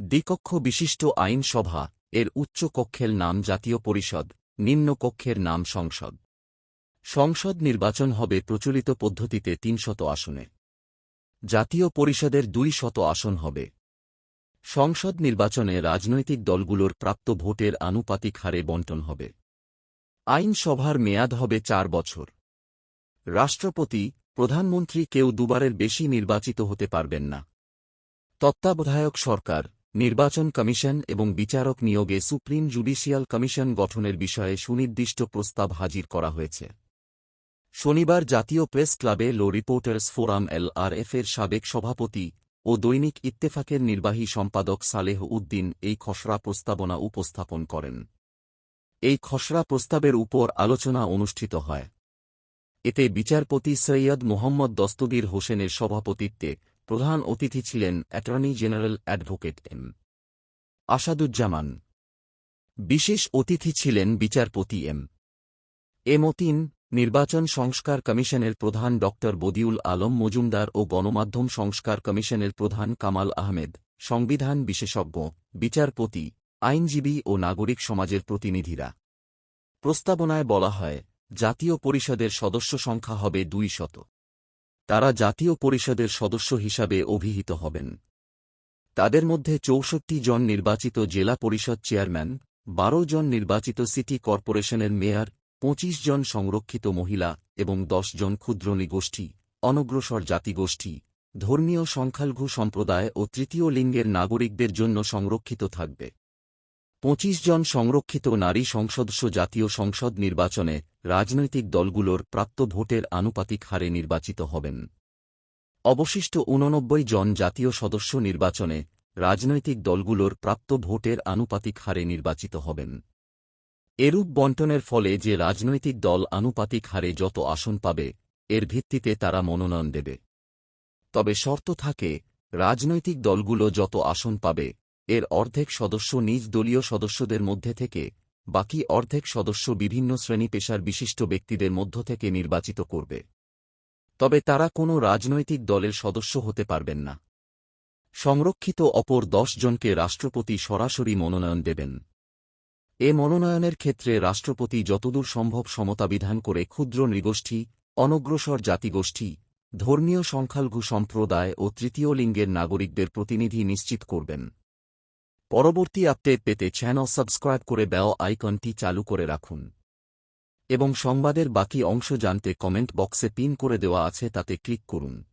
দ্বিকক্ষ বিশিষ্ট আইনসভা এর উচ্চ কক্ষের নাম জাতীয় পরিষদ, নিম্ন কক্ষের নাম সংসদ। সংসদ নির্বাচন হবে প্রচলিত পদ্ধতিতে তিনশত আসনে। জাতীয় পরিষদের দুই শত আসন হবে। সংসদ নির্বাচনে রাজনৈতিক দলগুলোর প্রাপ্ত ভোটের আনুপাতিক হারে বন্টন হবে। আইনসভার মেয়াদ হবে চার বছর। রাষ্ট্রপতি, প্রধানমন্ত্রী কেউ দুবারের বেশি নির্বাচিত হতে পারবেন না। তত্ত্বাবধায়ক সরকার নির্বাচন কমিশন এবং বিচারক নিয়োগে সুপ্রিম জুডিশিয়াল কমিশন গঠনের বিষয়ে সুনির্দিষ্ট প্রস্তাব হাজির করা হয়েছে। শনিবার জাতীয় প্রেস ক্লাবে লো রিপোর্টার্স ফোরাম এলআরএফ এর সাবেক সভাপতি ও দৈনিক ইত্তেফাকের নির্বাহী সম্পাদক সালেহ উদ্দিন এই খসড়া প্রস্তাবনা উপস্থাপন করেন। এই খসড়া প্রস্তাবের উপর আলোচনা অনুষ্ঠিত হয়। এতে বিচারপতি সৈয়দ মোহাম্মদ দস্তগীর হোসেনের সভাপতিত্বে প্রধান অতিথি ছিলেন attorney general advocate M. Asaduzzaman. বিশেষ অতিথি ছিলেন বিচারপতি এম. এ মতিন নির্বাচন সংস্কার কমিশনের প্রধান ড বদিউল আলম মজুমদার ও গণমাধ্যম সংস্কার কমিশনের প্রধান কামাল আহমেদ, সংবিধান বিশেষজ্ঞ, বিচারপতি, আইনজীবী ও নাগরিক সমাজের প্রতিনিধিরা। প্রস্তাবনায় বলা হয়, জাতীয় পরিষদের সদস্য সংখ্যা হবে দুই শত। তারা জাতীয় পরিষদের সদস্য হিসাবে অভিহিত হবেন। তাদের মধ্যে চৌষট্টি জন নির্বাচিত জেলা পরিষদ চেয়ারম্যান, বারো জন নির্বাচিত সিটি কর্পোরেশনের মেয়র, পঁচিশ জন সংরক্ষিত মহিলা এবং দশ জন ক্ষুদ্র নিগোষ্ঠী, অনগ্রসর জাতিগোষ্ঠী, ধর্মীয় সংখ্যালঘু সম্প্রদায় ও তৃতীয় লিঙ্গের নাগরিকদের জন্য সংরক্ষিত থাকবে। পঁচিশ জন সংরক্ষিত নারী সংসদস্য জাতীয় সংসদ নির্বাচনে রাজনৈতিক দলগুলোর প্রাপ্ত ভোটের আনুপাতিক হারে নির্বাচিত হবেন। অবশিষ্ট ঊননব্বই জন জাতীয় সদস্য নির্বাচনে রাজনৈতিক দলগুলোর প্রাপ্ত ভোটের আনুপাতিক হারে নির্বাচিত হবেন। এরূপ বন্টনের ফলে যে রাজনৈতিক দল আনুপাতিক হারে যত আসন পাবে, এর ভিত্তিতে তারা মনোনয়ন দেবে। তবে শর্ত থাকে, রাজনৈতিক দলগুলো যত আসন পাবে, এর অর্ধেক সদস্য নিজ দলীয় সদস্যদের মধ্যে থেকে বাকি অর্ধেক সদস্য বিভিন্ন শ্রেণি পেশার বিশিষ্ট ব্যক্তিদের মধ্য থেকে নির্বাচিত করবে। তবে তারা কোনো রাজনৈতিক দলের সদস্য হতে পারবেন না। সংরক্ষিত অপর দশ জনকে রাষ্ট্রপতি সরাসরি মনোনয়ন দেবেন। এ মনোনয়নের ক্ষেত্রে রাষ্ট্রপতি যতদূর সম্ভব সমতা বিধান করে ক্ষুদ্র নৃগোষ্ঠী, অনগ্রসর জাতিগোষ্ঠী, ধর্মীয় সংখ্যালঘু সম্প্রদায় ও তৃতীয় লিঙ্গের নাগরিকদের প্রতিনিধি নিশ্চিত করবেন। পরবর্তী আপডেট পেতে চ্যানেল সাবস্ক্রাইব করে বেল আইকনটি চালু করে রাখুন। এবং সংবাদের বাকি অংশ জানতে কমেন্ট বক্সে পিন করে দেওয়া আছে তাতে ক্লিক করুন।